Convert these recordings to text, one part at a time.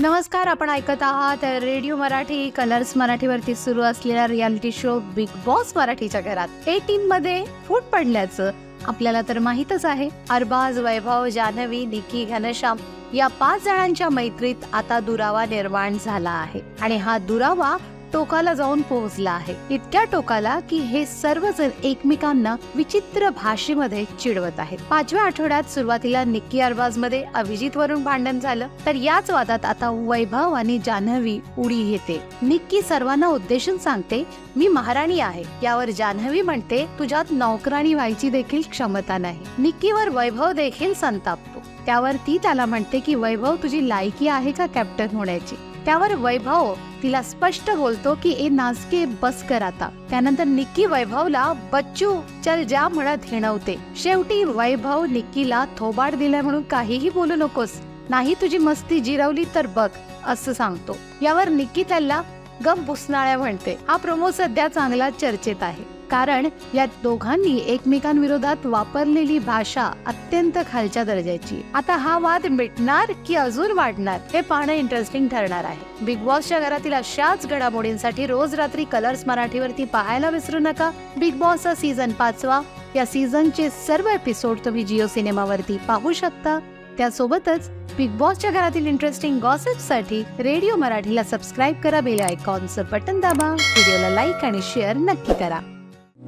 नमस्कार आपण ऐकत आहात रेडिओ मराठी. कलर्स मराठीवरती सुरू असलेला रियालिटी शो बिग बॉस मराठीच्या घरात. ए टीममध्ये फूट पडल्याचं आपल्याला तर माहीतच आहे. अरबाज वैभव जान्हवी निकी घनश्याम या पाच जणांच्या मैत्रीत आता दुरावा निर्माण झाला आहे. आणि हा दुरावा टोकाला जाऊन पोहोचला आहे. इतक्या टोकाला की हे सर्वजण एकमेकांना विचित्र भाषेमध्ये चिडवत आहेत. पाचव्या आठवड्यात सुरुवातीला निक्की अरबाजमध्ये अभिजित वरून भांडण झालं. तर याच वादात आता वैभव आणि जान्हवी उडी घेते. निक्की सर्वांना उद्देशून सांगते मी महाराणी आहे. यावर जान्हवी म्हणते तुझ्यात नौकराणी व्हायची देखील क्षमता नाही. निक्कीवर वैभव देखील संतापतो. त्यावर ती त्याला म्हणते की वैभव तुझी लायकी आहे का कॅप्टन होण्याची? त्यावर वैभव तिला स्पष्ट बोलतो की ए नाजके बस कर आता. त्यानंतर निक्की वैभवला बच्चू चल जा म्हणत हिणवते. शेवटी वैभव निक्कीला थोबाड दिल्या म्हणून काहीही बोलू नकोस. नाही तुझी मस्ती जिरवली तर बघ असं सांगतो. यावर निक्की त्याला गम पुसणाळ्या म्हणते. हा प्रोमो सध्या चांगला चर्चेत आहे. कारण या दोघांनी एकमेकांविरोधात वापरलेली भाषा अत्यंत खालच्या दर्जाची. आता हा वाद मिटणार की अजून वाढणार हे पाहणं इंटरेस्टिंग ठरणार आहे. बिग बॉसच्या घरातील अशाच घडामोडींसाठी रोज रात्री कलर्स मराठीवरती पाहायला विसरू नका. बिग बॉसचा सीझन पाचवा. या सीझनचे सर्व एपिसोड तुम्ही जिओ सिनेमावरती पाहू शकता. त्यासोबतच बिग बॉसच्या घरातील इंटरेस्टिंग गॉसिपसाठी रेडिओ मराठीला सबस्क्राईब करा बेल आयकॉनचं बटन दाबा व्हिडिओला लाईक आणि शेअर नक्की करा.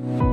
Thank you